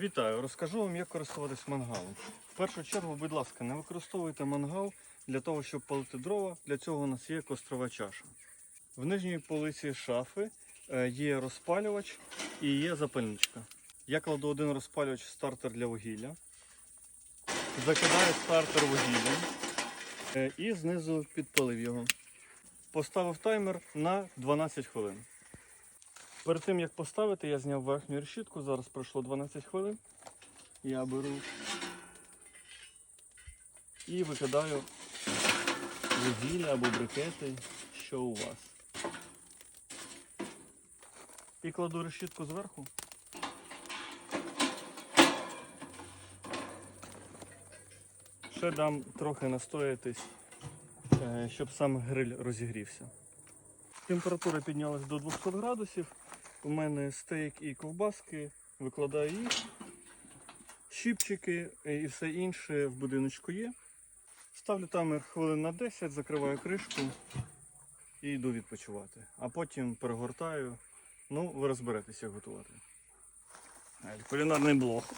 Вітаю, розкажу вам, як користуватись мангалом. В першу чергу, будь ласка, не використовуйте мангал для того, щоб палити дрова. Для цього у нас є кострова чаша. В нижній полиці шафи е, є розпалювач і є запальничка. Я кладу один розпалювач в стартер для вугілля, закидаю стартер вугіллям е, і знизу підпалив його. Поставив таймер на 12 хвилин. Перед тим як поставити, я зняв верхню решітку. Зараз пройшло 12 хвилин. Я беру і викидаю вугілля або брикети, що у вас. І кладу решітку зверху. Ще дам трохи настоятись, е, щоб сам гриль розігрівся. Температура піднялась до 200 градусів. У мене стейк і ковбаски, викладаю їх, щіпчики і все інше в будиночку є. Ставлю таймер хвилин на 10, закриваю кришку і йду відпочивати. А потім перегортаю. Ну, ви розберетеся, як готувати. Е, Кулінарний блог.